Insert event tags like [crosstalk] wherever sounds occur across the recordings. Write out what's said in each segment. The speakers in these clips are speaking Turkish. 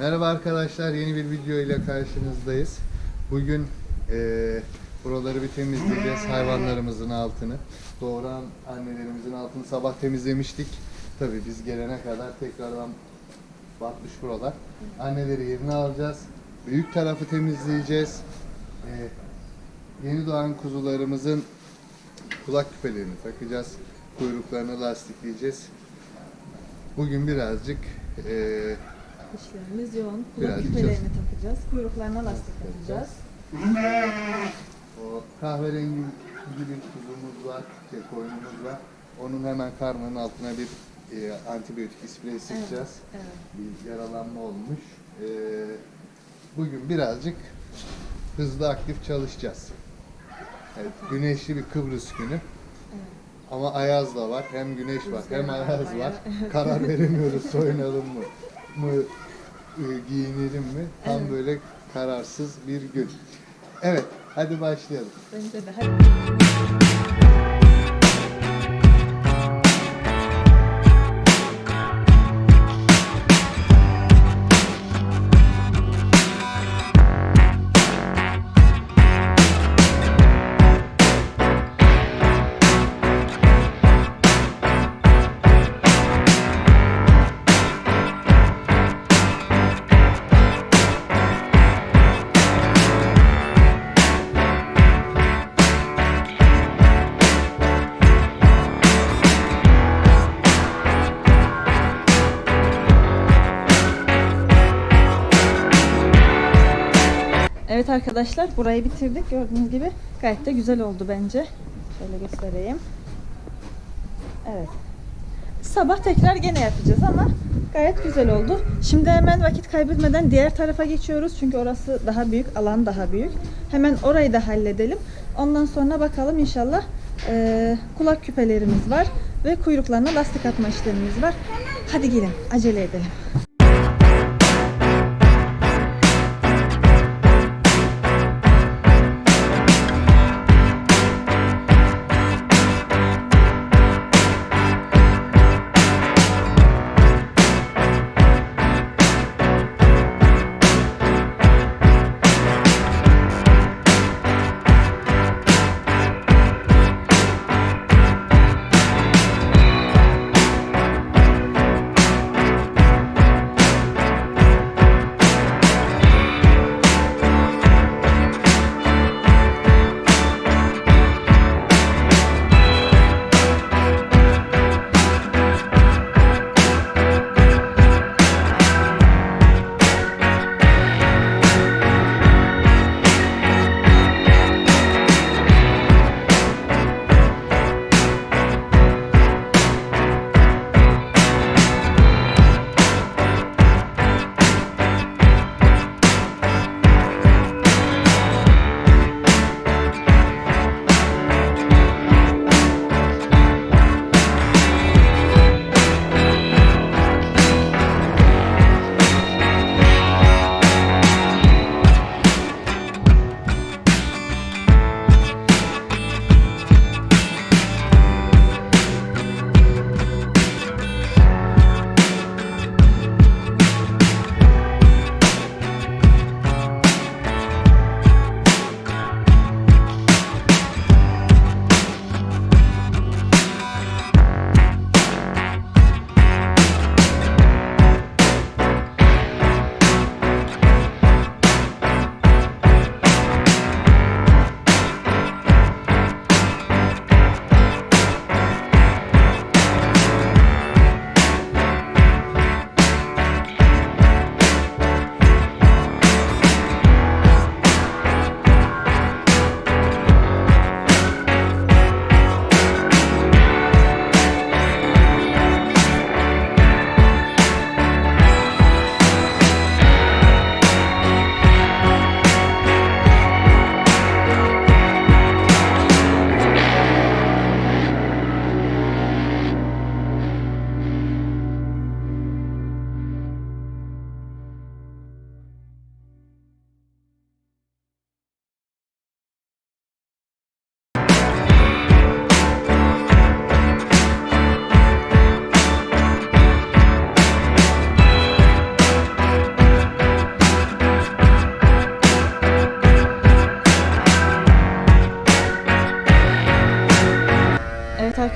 Merhaba arkadaşlar, yeni bir video ile karşınızdayız. Bugün eee, buraları bir temizleyeceğiz, hayvanlarımızın altını. Doğuran annelerimizin altını sabah temizlemiştik. Tabii biz gelene kadar tekrardan batmış buralar. Anneleri yerine alacağız. Büyük tarafı temizleyeceğiz. Eee, yeni doğan kuzularımızın kulak küpelerini takacağız. Kuyruklarını lastikleyeceğiz. Bugün birazcık eee İşlerimiz yoğun. Kulak küpelerini takacağız. Kuyruklarına lastik takacağız. O kahverengi gibi kuzumuz var, şey, koyunumuz var. Onun hemen karnının altına bir e, antibiyotik sprey sıkacağız. Evet. Bir yaralanma olmuş. E, bugün birazcık hızlı aktif çalışacağız. Evet, güneşli bir Kıbrıs günü. Ama ayaz da var. Hem güneş var hem ayaz var. Karar veremiyoruz soyunalım mı? Mı e, giyinelim mi? Tam Evet. böyle kararsız bir gün. Evet, hadi başlayalım. Bence de. Hadi. Arkadaşlar burayı bitirdik. Gördüğünüz gibi gayet de güzel oldu bence. Şöyle göstereyim. Evet. Sabah tekrar gene yapacağız ama gayet güzel oldu. Şimdi hemen vakit kaybetmeden diğer tarafa geçiyoruz. Çünkü orası daha büyük, alan daha büyük. Hemen orayı da halledelim. Ondan sonra bakalım inşallah eee, kulak küpelerimiz var ve kuyruklarına lastik atma işlemimiz var. Hadi gelin acele edelim.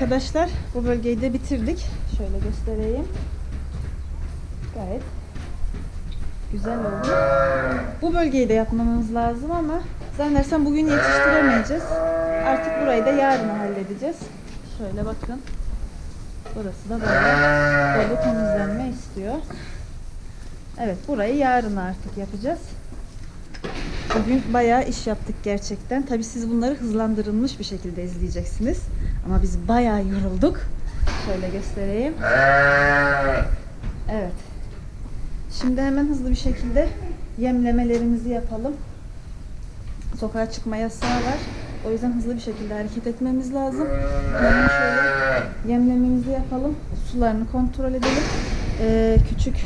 Arkadaşlar bu bölgeyi de bitirdik. Şöyle göstereyim. Gayet güzel oldu. Bu bölgeyi de yapmamız lazım ama zannedersem bugün yetiştiremeyeceğiz. Artık burayı da yarın halledeceğiz. Şöyle bakın. Burası da böyle, böyle temizlenme istiyor. Evet burayı yarın artık yapacağız. Bugün bayağı iş yaptık gerçekten. Tabii siz bunları hızlandırılmış bir şekilde izleyeceksiniz. Ama biz bayağı yorulduk. Şöyle göstereyim. Evet. Şimdi hemen hızlı bir şekilde yemlemelerimizi yapalım. Sokağa çıkma yasağı var. O yüzden hızlı bir şekilde hareket etmemiz lazım. Hemen şöyle yemlememizi yapalım. Sularını kontrol edelim. Ee, küçük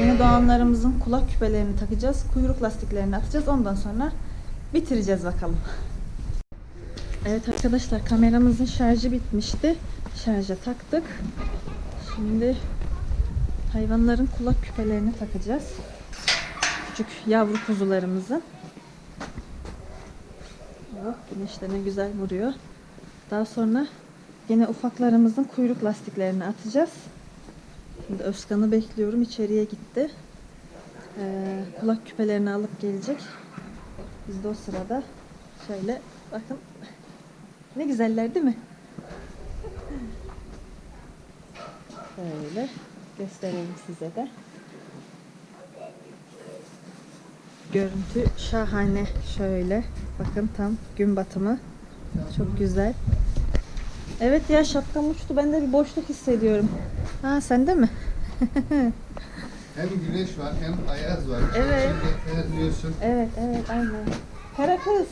yeni doğanlarımızın kulak küpelerini takacağız. Kuyruk lastiklerini atacağız. Ondan sonra bitireceğiz bakalım. Evet arkadaşlar kameramızın şarjı bitmişti. Şarja taktık. Şimdi hayvanların kulak küpelerini takacağız. Küçük yavru kuzularımızın. Oh, güneş de ne güzel vuruyor. Daha sonra yine ufaklarımızın kuyruk lastiklerini atacağız. Şimdi Özkan'ı bekliyorum. İçeriye gitti. Ee, kulak küpelerini alıp gelecek. Biz de o sırada şöyle bakın. Ne güzeller değil mi? Böyle göstereyim size de. Görüntü şahane. Şöyle bakın tam gün batımı. Çok güzel. Evet ya şapkam uçtu. Ben de bir boşluk hissediyorum. Ha sende mi? [laughs] Hem güneş var hem ayaz var. Evet. Şimdi evet evet aynen. Kara kız.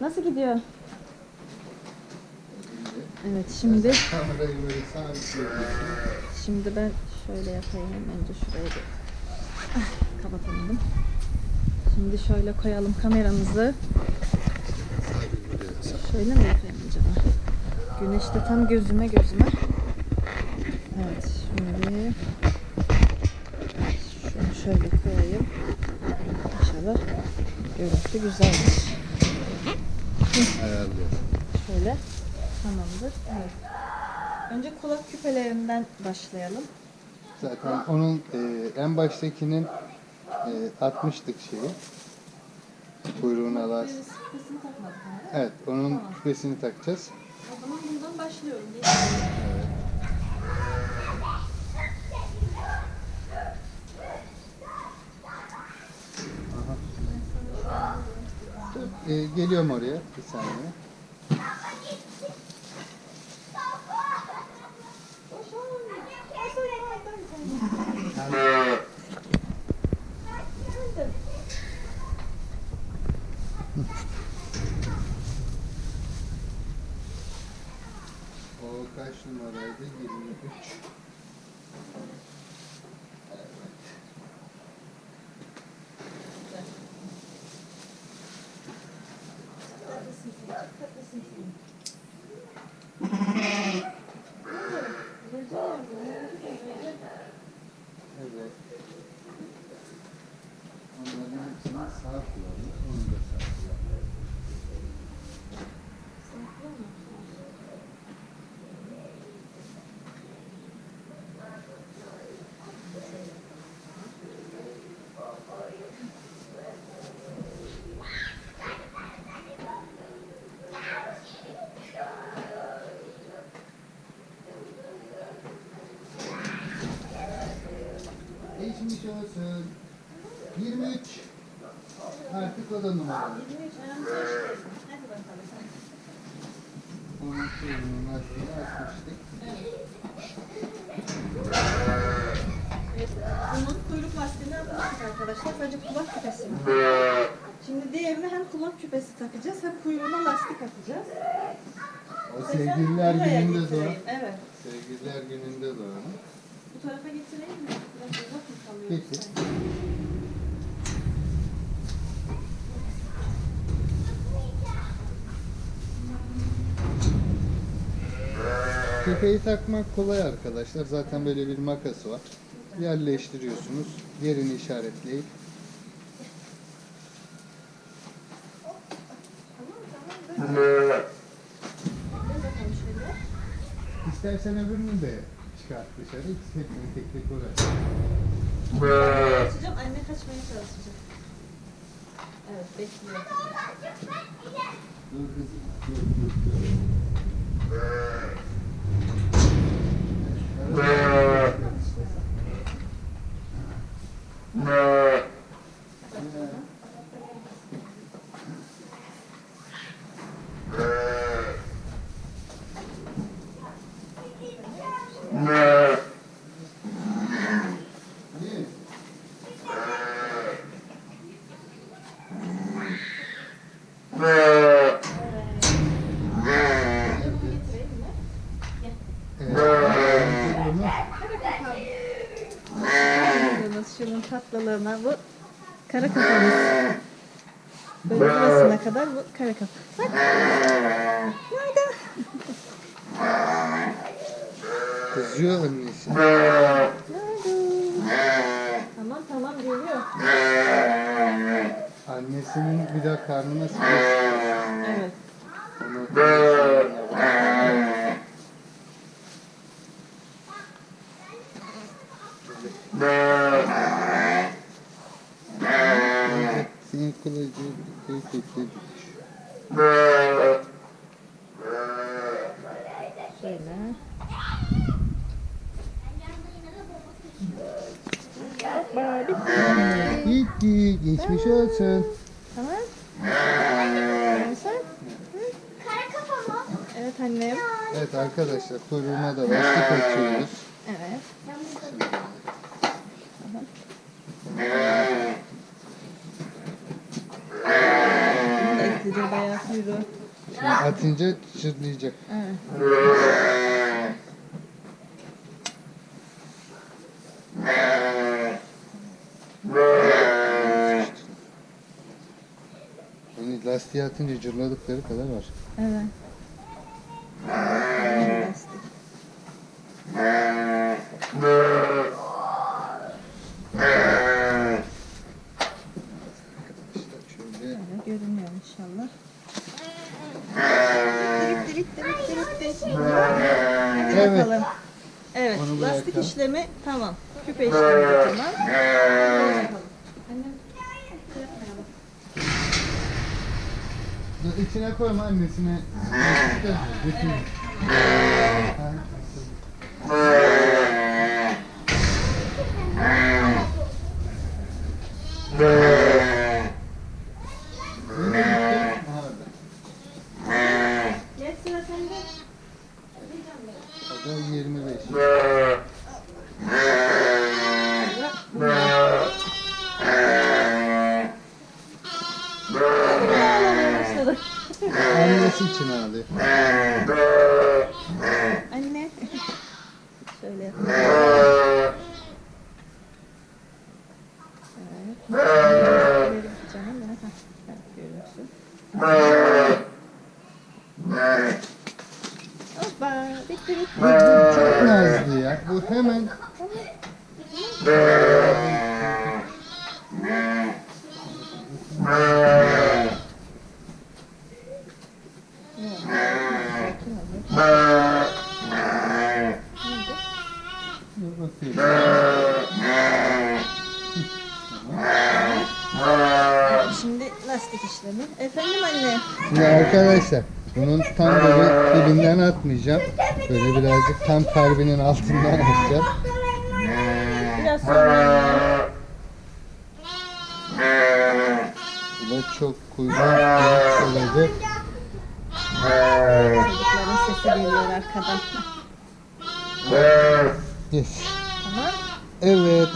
Nasıl gidiyor? Evet şimdi sabitliyorsun. şimdi ben şöyle yapayım önce şurayı bir kapatamadım. Şimdi şöyle koyalım kameramızı. Şöyle mi yapayım acaba? Güneşte tam gözüme gözüme. Evet şimdi şunu şöyle koyayım. İnşallah görüntü güzeldir. Şöyle tamamdır. Evet. Önce kulak küpelerinden başlayalım. Zaten onun e, en baştakinin e, atmıştık şeyi. Kuyruğuna las. Küpesini takmadık ama. Evet, onun küpesini takacağız. O zaman bundan başlıyorum. Aha. E, geliyorum oraya bir saniye. O kaç numaraydı? 23. Geçmiş olsun. 23. Artık o da numaralı. Onun kuyruğunun lastiğini açmıştık. Bunun kuyruk lastiğini atmıştık arkadaşlar. Sadece kulak küpesi. Şimdi diğerine hem kulak küpesi takacağız hem kuyruğuna lastik atacağız. O sevgililer Buraya gününde doğan. Evet. Sevgililer gününde doğan. Bu tarafa getireyim mi? Biraz uzak mı sanki? Küpeyi takmak kolay arkadaşlar. Zaten böyle bir makası var. Yerleştiriyorsunuz. Yerini işaretleyip. İstersen öbürünü de çıkart dışarı. Hepsini tek tek uğraş. Açacağım anne kaçmaya çalışacak. Evet bekliyor. Dur kızım. Dur dur dur. Bakıyorsunuz tatlılığına bu kara kafamız. Böyle burasına kadar bu kara kafa. Bak. Nerede? Kızıyor annesi. Nerede? Tamam tamam geliyor. Annesinin bir daha karnına sıkıyor. Evet. Onu Kılıcı kıyafetleri Şöyle. Hoppa bitti. Gitti, geçmiş olsun. Tamam. Sen? Kara kafa mı? Evet annem. Evet arkadaşlar kuyruğuna da lastik açıyoruz. Evet. Bunu da kuyruğu. Şimdi atınca çırlayacak. Evet. Yani lastiğe atınca cırladıkları kadar var. Evet. Lastik. İşte şöyle Böyle görünüyor inşallah. Bitti bitti bitti bitti bitti. Hadi Evet. bakalım. Evet, Onu lastik bırakalım. işlemi tamam. Küpe işlemi de tamam. Hadi bakalım. Annem Dur, içine koyma annesine. Bütün. Ha. Nerede gitti? Aha, orada. Geç sıra sende. O da 25. Başladı. Annesi için ağlıyor. Anne. Şöyle yapalım. Evet. Böyle canım ya. Hah, Evet, görüyorsun. Hoppa. Bitti bitti. Bu, bu çok nazlı ya. Bu hemen Yok, sakin ol, ya. Nerede? Dur bakayım. Şimdi lastik işlemi. Efendim anne. Şimdi arkadaşlar bunun tam böyle dibinden atmayacağım. Böyle birazcık tam kalbinin altından atacağım. Biraz sonra Bu da çok kuyruğu olacak. Çocukların sesi geliyor arkadan. Yes. Tamam. Evet.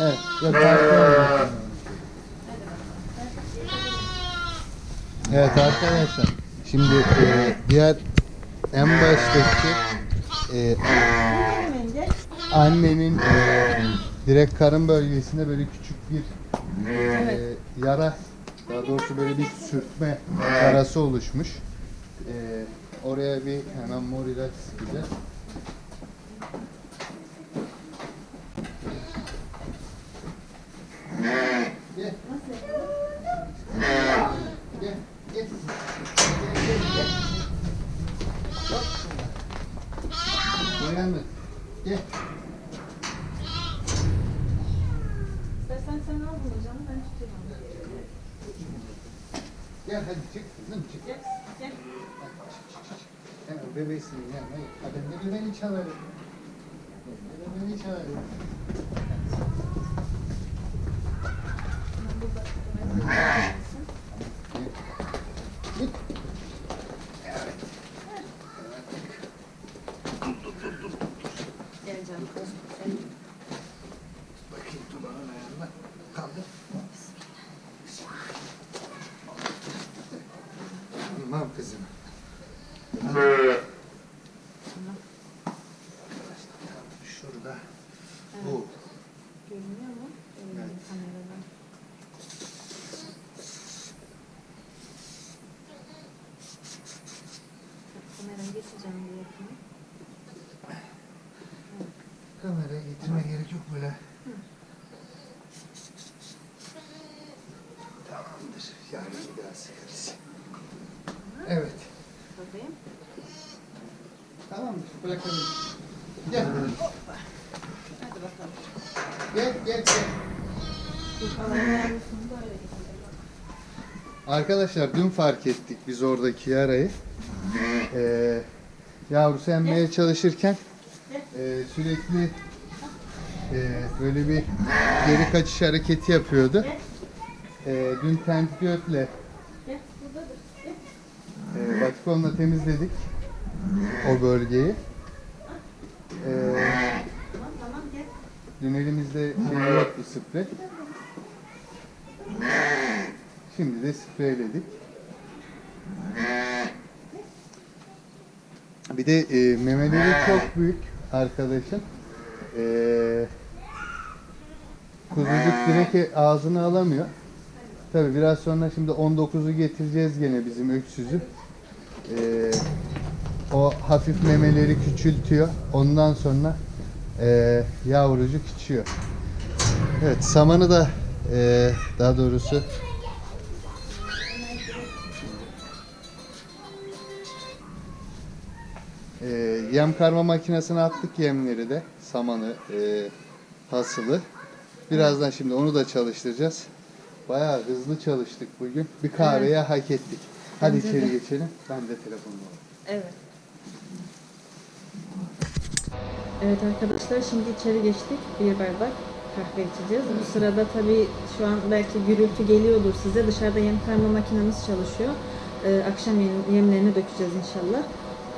Evet. Evet arkadaşlar. Şimdi e, diğer en baştaki e, annenin e, direkt karın bölgesinde böyle küçük bir e, yara daha doğrusu böyle bir sürtme karası oluşmuş. Ee, oraya bir hemen mor ilaç sıkacağız. Dayandı. Gel. İstersen sen al bunu canım ben tutuyorum. Gel hadi çık kızım çık. Gel. Gel. Hemen bebeğsin yanına git. Hadi ne bebeğini çalarım. Ne bebeğini çalarım. Git. Evet. Gel canım. Bakayım dumanın ayarına. Kaldır. Tamam kızım. Şurada. Bu. Görünüyor mu? Görünüyor Evet. kameradan. Kamerayı getireceğim bir yakına. Kameraya getirme gerek yok böyle. Tamamdır. Yarın bir daha sıkarız. Evet. Bakayım. Tamamdır. Bırakabiliriz. Gel. Hadi bakalım. Gel gel gel. Arkadaşlar dün fark ettik biz oradaki yarayı. Ee, yavrusu emmeye çalışırken e, sürekli e, böyle bir geri kaçış hareketi yapıyordu. E, dün dur. e, batikonla temizledik o bölgeyi. E, dün elimizde şey yoktu sprey. Şimdi de spreyledik. Bir de e, memeleri çok büyük arkadaşın. E, kuzucuk direkt ağzını alamıyor. Tabi biraz sonra şimdi 19'u getireceğiz gene bizim öksüzü. E, o hafif memeleri küçültüyor. Ondan sonra e, yavrucuk içiyor. Evet samanı da e, daha doğrusu yem karma makinesine attık yemleri de samanı e, hasılı. Birazdan şimdi onu da çalıştıracağız. Bayağı hızlı çalıştık bugün. Bir kahveye hak ettik. Hadi Bence içeri de. geçelim. Ben de telefonumu alayım. Evet. Evet arkadaşlar şimdi içeri geçtik. Bir bardak kahve içeceğiz. Bu sırada tabii şu an belki gürültü geliyordur size. Dışarıda yem karma makinemiz çalışıyor. Ee, akşam yem- yemlerini dökeceğiz inşallah.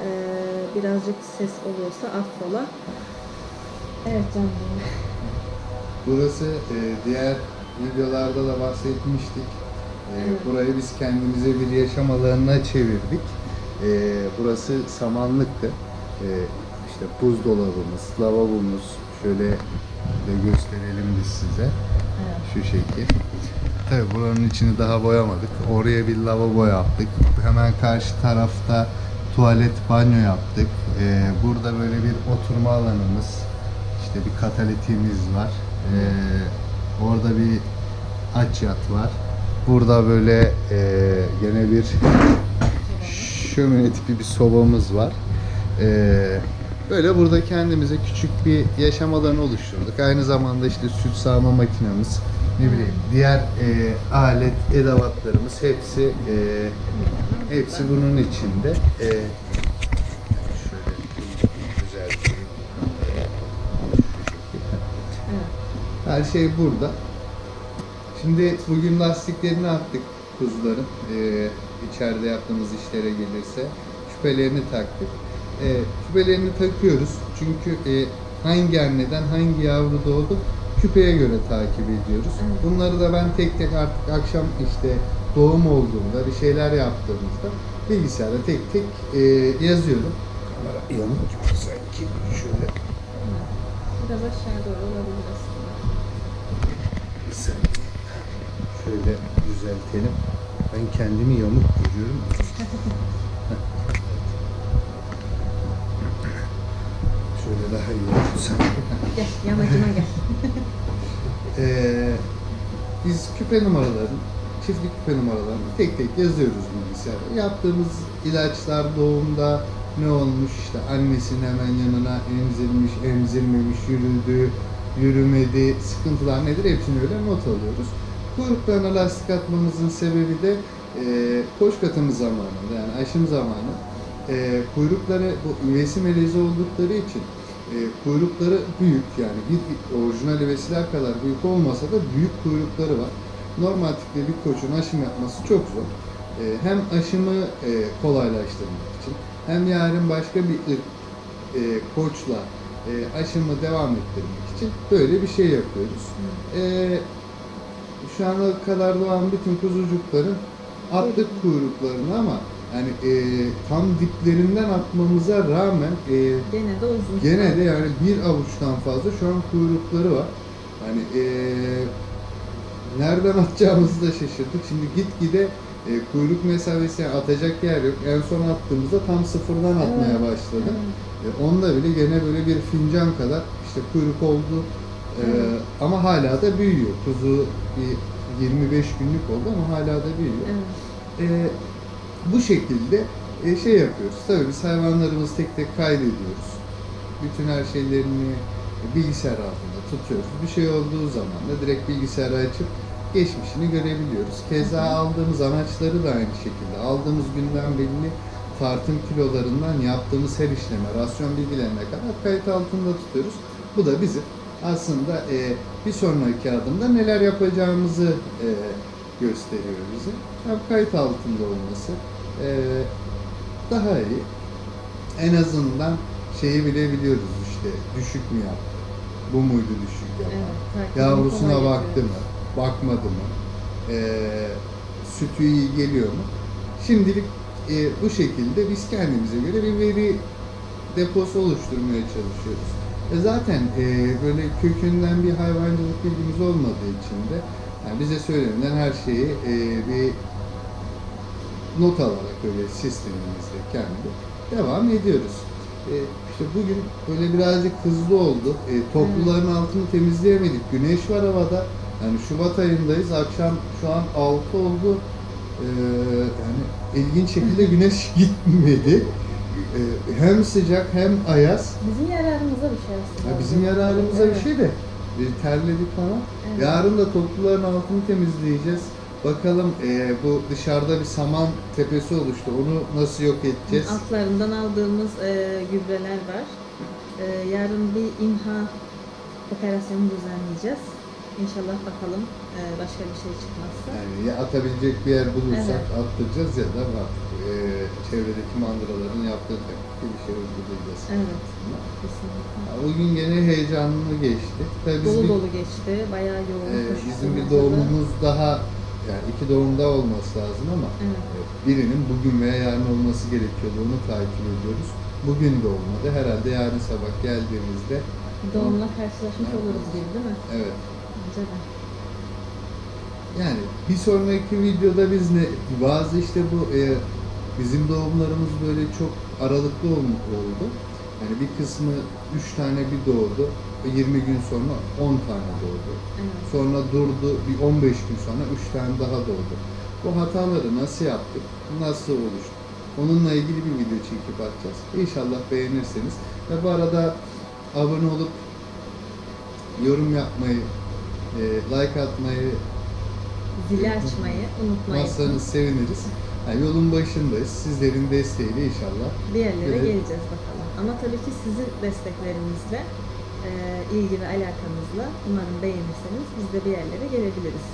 Ee, birazcık ses oluyorsa affola. Evet canım. Burası e, diğer videolarda da bahsetmiştik. E, Burayı biz kendimize bir yaşam alanına çevirdik. E, burası samanlıktı. E, işte buzdolabımız, lavabomuz şöyle de gösterelim biz size. Evet. Şu şekil. Tabii buranın içini daha boyamadık. Oraya bir lavabo yaptık. Hemen karşı tarafta tuvalet, banyo yaptık. Ee, burada böyle bir oturma alanımız, işte bir katalitiğimiz var. Ee, orada bir aç yat var. Burada böyle e, gene bir şömine tipi bir sobamız var. Ee, böyle burada kendimize küçük bir yaşam alanı oluşturduk. Aynı zamanda işte süt sağma makinemiz, ne bileyim diğer e, alet edevatlarımız hepsi e, hepsi bunun içinde. E, şöyle. Evet. Her şey burada. Şimdi bugün lastiklerini attık kuzuların. Ee, içeride yaptığımız işlere gelirse. Küpelerini taktık. Ee, küpelerini takıyoruz. Çünkü e, hangi anneden hangi yavru doğdu küpeye göre takip ediyoruz. Bunları da ben tek tek artık akşam işte doğum olduğunda bir şeyler yaptığımızda bilgisayarda tek tek e, yazıyorum. Kamera yanık gibi sanki. Şöyle Biraz aşağı doğru olabilir aslında. Bir saniye. Şöyle düzeltelim. Ben kendimi yamuk görüyorum. [laughs] Şöyle daha iyi olsun. Gel yamacıma gel. Ee, [laughs] biz küpe numaralarını, çiftlik küpe numaralarını tek tek yazıyoruz bilgisayarda. Yaptığımız ilaçlar doğumda ne olmuş işte annesinin hemen yanına emzirmiş, emzirmemiş, yürüdü, yürümedi, sıkıntılar nedir hepsini öyle not alıyoruz. Kuyruklarına lastik atmamızın sebebi de e, koş katımı zamanında yani aşım zamanı e, kuyrukları bu üvesi melezi oldukları için e, kuyrukları büyük yani bir orijinal üvesiler kadar büyük olmasa da büyük kuyrukları var. Normal tipte bir koçun aşım yapması çok zor. E, hem aşımı e, kolaylaştırmak için hem yarın başka bir ırk e, koçla e, aşımı devam ettirmek için böyle bir şey yapıyoruz. E, şu ana kadar doğan bütün kuzucukların attık kuyruklarını ama yani e, tam diplerinden atmamıza rağmen e, Gene de uzun. Gene de yani bir avuçtan fazla şu an kuyrukları var. Hani eee nereden atacağımızı da şaşırdık. Şimdi gitgide e, kuyruk mesafesi atacak yer yok. En son attığımızda tam sıfırdan atmaya başladı. Evet. E, onda bile gene böyle bir fincan kadar işte kuyruk oldu. E, Evet. ama hala da büyüyor. Kuzu bir 25 günlük oldu ama hala da büyüyor. Evet. E, bu şekilde e, şey yapıyoruz. Tabii biz hayvanlarımızı tek tek kaydediyoruz. Bütün her şeylerini bilgisayar altında tutuyoruz. Bir şey olduğu zaman da direkt bilgisayarı açıp geçmişini görebiliyoruz. Keza aldığımız anaçları da aynı şekilde. Aldığımız günden belli tartım kilolarından yaptığımız her işleme, rasyon bilgilerine kadar kayıt altında tutuyoruz. Bu da bizim aslında e, bir sonraki adımda neler yapacağımızı e, gösteriyor bize. Hem kayıt altında olması e, daha iyi. En azından şeyi bilebiliyoruz işte düşük mü yaptı, bu muydu düşük yapan, Evet. yavrusuna baktı mı, bakmadı mı, e, sütü iyi geliyor mu? Şimdilik e, bu şekilde biz kendimize göre bir veri deposu oluşturmaya çalışıyoruz. E zaten e, böyle kökünden bir hayvancılık bilgimiz olmadığı için de yani bize söylenen her şeyi e, bir not alarak öyle sistemimizde kendi devam ediyoruz. E, işte bugün böyle birazcık hızlı oldu. E, topluların altını temizleyemedik. Güneş var havada. Yani Şubat ayındayız. Akşam şu an 6 oldu. E, yani ilginç şekilde güneş [laughs] gitmedi. E, hem sıcak hem ayaz. Bizim yararımıza bir şey aslında. Ya bizim yararımıza bir Evet. şey de bir terledik falan. Evet. Yarın da topluların altını temizleyeceğiz. Bakalım e, bu dışarıda bir saman tepesi oluştu. Onu nasıl yok edeceğiz? Altlarından aldığımız e, gübreler var. E, yarın bir imha operasyonu düzenleyeceğiz. İnşallah bakalım e, başka bir şey çıkmazsa. Yani ya atabilecek bir yer bulursak Evet. attıracağız ya da bak e, çevredeki mandıraların yaptığı tepki bir şey uygulayacağız. Evet. Kesinlikle. Ya Bugün gene heyecanlı geçti. Tabii Dolu bir- dolu geçti. Bayağı yoğun. e, bizim bir doğumumuz daha yani iki doğumda olması lazım ama Evet. birinin bugün veya yarın olması gerekiyordu. Onu takip ediyoruz. Bugün de olmadı. Herhalde yarın sabah geldiğimizde Doğumla karşılaşmış oluruz gibi değil mi? evet. Bence de. Yani bir sonraki videoda biz ne bazı işte bu e, bizim doğumlarımız böyle çok aralıklı oldu. Yani bir kısmı 3 tane bir doğdu. 20 gün sonra 10 tane doğdu. Evet. Sonra durdu. Bir 15 gün sonra 3 tane daha doğdu. Bu hataları nasıl yaptık? Nasıl oluştu? Onunla ilgili bir video çekip atacağız. İnşallah beğenirseniz. Ve bu arada abone olup yorum yapmayı, e, like atmayı Zili açmayı unutmayın. Mazlarınız seviniriz. Yani yolun başındayız. Sizlerin desteğiyle inşallah. Bir yerlere Evet. geleceğiz bakalım. Ama tabii ki sizin desteklerinizle, e, ilgi ve alakanızla umarım beğenirseniz biz de bir yerlere gelebiliriz.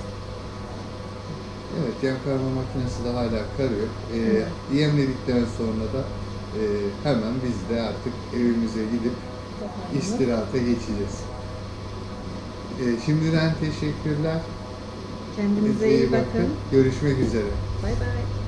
Evet, yem karma makinesi de hala karıyor. Ee, Evet. Yemledikten sonra da e, hemen biz de artık evimize gidip istirahate geçeceğiz. Ee, şimdiden teşekkürler. Kendinize iyi bakın. Görüşmek üzere. Bay bay.